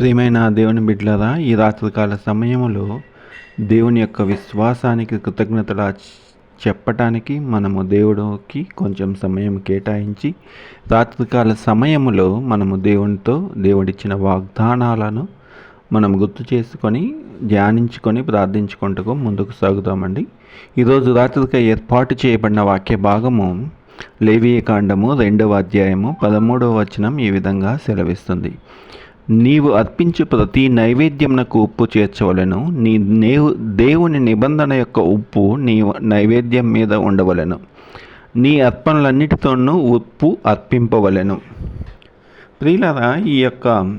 ప్రియమైన దేవుని బిడ్డలారా ఈ రాత్రికాల సమయంలో దేవుని యొక్క విశ్వాసానికి కృతజ్ఞతలు చెప్పటానికి మనము దేవుడికి కొంచెం సమయం కేటాయించి రాత్రికాల సమయంలో మనము దేవునితో దేవుడిచ్చిన వాగ్దానాలను మనం గుర్తు చేసుకొని ధ్యానించుకొని ప్రార్థించుకుంటూ ముందుకు సాగుతామండి ఈరోజు రాత్రిక ఏర్పాటు చేయబడిన వాక్య భాగము లేవీయకాండము రెండవ అధ్యాయము పదమూడవ వచనం ఈ విధంగా సెలవిస్తుంది. నీవు అర్పించు ప్రతి నైవేద్యంనకు ఉప్పు చేర్చవలను. నీ నేవు దేవుని నిబంధన యొక్క ఉప్పు నీ నైవేద్యం మీద ఉండవలను. నీ అర్పణలన్నిటితోనూ ఉప్పు అర్పింపవలను. ప్రియులరా ఈ యొక్క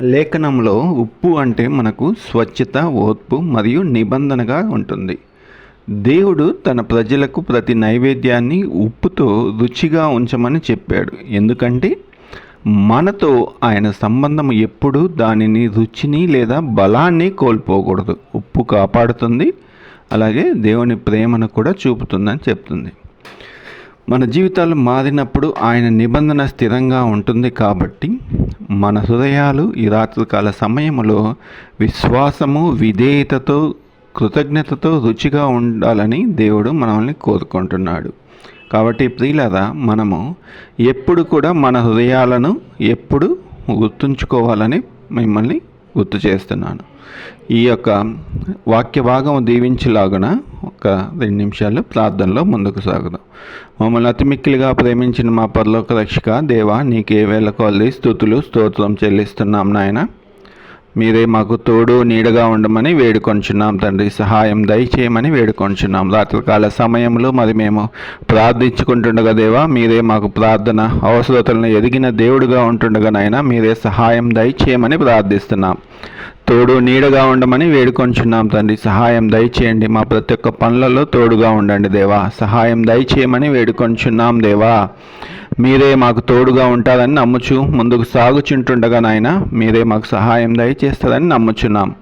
లేఖనంలో ఉప్పు అంటే మనకు స్వచ్ఛత ఓర్పు మరియు నిబంధనగా ఉంటుంది. దేవుడు తన ప్రజలకు ప్రతి నైవేద్యాన్ని ఉప్పుతో రుచిగా ఉంచమని చెప్పాడు. ఎందుకంటే మనతో ఆయన సంబంధం ఎప్పుడు దానిని రుచిని లేదా బలాన్ని కోల్పోకూడదు. ఉప్పు కాపాడుతుంది. అలాగే దేవుని ప్రేమను కూడా చూపుతుందని చెప్తుంది. మన జీవితాలు మారినప్పుడు ఆయన నిబంధన స్థిరంగా ఉంటుంది కాబట్టి మన హృదయాలు ఈ రాత్రికాల సమయంలో విశ్వాసము విధేయతతో కృతజ్ఞతతో రుచిగా ఉండాలని దేవుడు మనల్ని కోరుకుంటున్నాడు. కాబట్టి ప్రియులరా మనము ఎప్పుడు కూడా మన హృదయాలను ఎప్పుడు గుర్తుంచుకోవాలని మిమ్మల్ని గుర్తు చేస్తున్నాను. ఈ యొక్క వాక్య భాగం దీవించేలాగున ఒక రెండు నిమిషాలు ప్రార్థనలో ముందుకు సాగుదాం. మమ్మల్ని అతిమిక్కిలిగా ప్రేమించిన మా పరలోక రక్షక దేవా నీకు ఏ వేళ కొల్లి స్థుతులు స్తోత్రం చెల్లిస్తున్నాం నాయన. మీరే మాకు తోడు నీడగా ఉండమని వేడుకొంచున్నాం తండ్రి. సహాయం దయచేయమని వేడుకొంచున్నాం. రాత్రికాల సమయంలో మరి మేము ప్రార్థించుకుంటుండగా దేవా మీరే మాకు ప్రార్థన అవసరతలను ఎదిగిన దేవుడుగా ఉంటుండగా నాయన మీరే సహాయం దయచేయమని ప్రార్థిస్తున్నాం. తోడు నీడగా ఉండమని వేడుకొంచున్నాం తండ్రి. సహాయం దయచేయండి. మా ప్రతి ఒక్క పనులలో తోడుగా ఉండండి దేవా. సహాయం దయచేయమని వేడుకొంచున్నాం దేవా. మీరే మాకు తోడుగా ఉంటారని నమ్ముచు ముందుకు సాగుచుంటుండగా నాయన మీరే మాకు సహాయం దయచేస్తారని నమ్ముచున్నాం.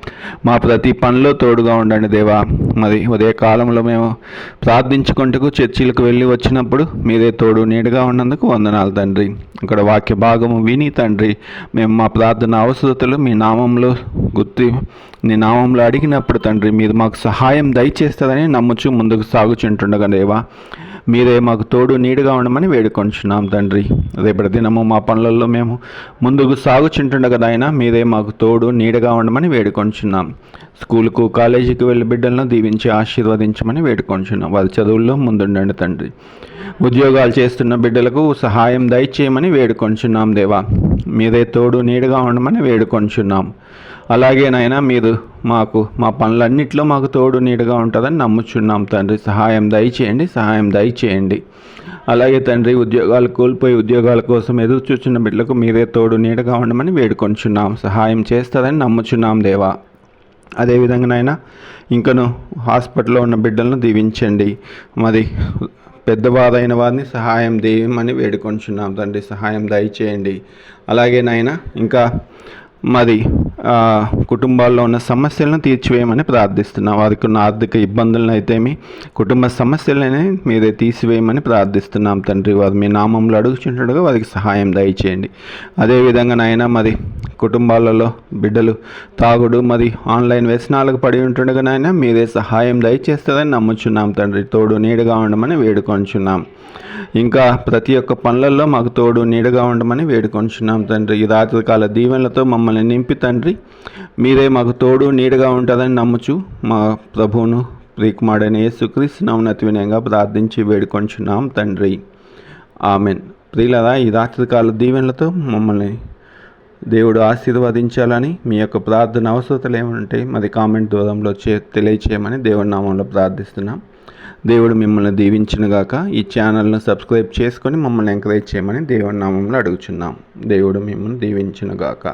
మా ప్రతి పనిలో తోడుగా ఉండండి దేవా. మరి ఉదయకాలంలో మేము ప్రార్థించుకుంటూ చర్చిలకు వెళ్ళి వచ్చినప్పుడు మీరే తోడు నీడగా ఉన్నందుకు వందనాలు తండ్రి. ఇక్కడ వాక్య భాగము విని తండ్రి మేము మా ప్రార్థన అవసరతలు మీ నామంలో గుర్తి నీ నామంలో అడిగినప్పుడు తండ్రి మీరు మాకు సహాయం దయచేస్తారని నమ్ముచు ముందుకు సాగుచుంటుండగా దేవా మీరే మాకు తోడు నీడుగా ఉండమని వేడుకొంచున్నాం తండ్రి. రేపటి దినము మా పనులలో మేము ముందుకు సాగుచుంటుండగా ఆయన మీరే మాకు తోడు నీడగా ఉండమని వేడుకొంచున్నాం. స్కూల్కు కాలేజీకి వెళ్ళి బిడ్డలను దీవించి ఆశీర్వదించమని వేడుకొంచున్నాం. వారి చదువుల్లో ముందుండండి తండ్రి. ఉద్యోగాలు చేస్తున్న బిడ్డలకు సహాయం దయచేయమని వేడుకొంచున్నాం దేవా. మీరే తోడు నీడగా ఉండమని వేడుకొంచున్నాం. అలాగే నాయన మీరు మాకు మా పనులన్నింటిలో మాకు తోడు నీడగా ఉంటుందని నమ్ముచున్నాం తండ్రి. సహాయం దయచేయండి సహాయం దయచేయండి. అలాగే తండ్రి ఉద్యోగాలు కోల్పోయి ఉద్యోగాల కోసం ఎదురు చూస్తున్న బిడ్డలకు మీరే తోడు నీడగా ఉండమని వేడుకొంచున్నాం. సహాయం చేస్తారని నమ్ముచున్నాం దేవా. అదేవిధంగా నాయన ఇంకను హాస్పిటల్లో ఉన్న బిడ్డలను దీవించండి. మరి పెద్దవారైన వారిని సహాయం దేయమని వేడుకొంచున్నాం. తండ్రి సహాయం దయచేయండి. అలాగే నాయన ఇంకా మరి కుటుంబాల్లో ఉన్న సమస్యలను తీర్చివేయమని ప్రార్థిస్తున్నాం. వారికి ఉన్న ఆర్థిక ఇబ్బందులను అయితేమి కుటుంబ సమస్యలని మీరే తీసివేయమని ప్రార్థిస్తున్నాం తండ్రి. వారు మీ నామంలో అడుగుచుంటుండగా వారికి సహాయం దయచేయండి. అదేవిధంగా నాయన మరి కుటుంబాలలో బిడ్డలు తాగుడు మరి ఆన్లైన్ వ్యసనాలకు పడి ఉంటుండగా నాయన మీరే సహాయం దయచేస్తారని నమ్ముచున్నాం తండ్రి. తోడు నీడుగా ఉండమని వేడుకొంచున్నాం. ఇంకా ప్రతి ఒక్క పనులలో మాకు తోడు నీడగా ఉండమని వేడుకొంచున్నాం తండ్రి. ఈ రాత్రికాల దీవెనలతో మమ్మల్ని నింపి తండ్రి. మీరే మాకు తోడు నీడగా ఉంటారని నమ్ముచు మా ప్రభువును ప్రియకుమారుడైన యేసుక్రీస్తు నవనతి వినయంగా ప్రార్థించి వేడుకొంచున్నాం తండ్రి. ఆమెన్. ప్రియులరా ఈ రాత్రికాల దీవెనలతో మమ్మల్ని దేవుడు ఆశీర్వదించాలని మీ యొక్క ప్రార్థన అవసరతలు ఏమంటే మరి కామెంట్ దూరంలో చే తెలియచేయమని దేవుడి నామంలో ప్రార్థిస్తున్నాం. దేవుడు మిమ్మల్ని దీవించినగాక ఈ ఛానల్ను సబ్స్క్రైబ్ చేసుకొని మమ్మల్ని ఎంకరేజ్ చేయమని దేవుడి నామంలో అడుగుచున్నాం. దేవుడు మిమ్మల్ని దీవించినగాక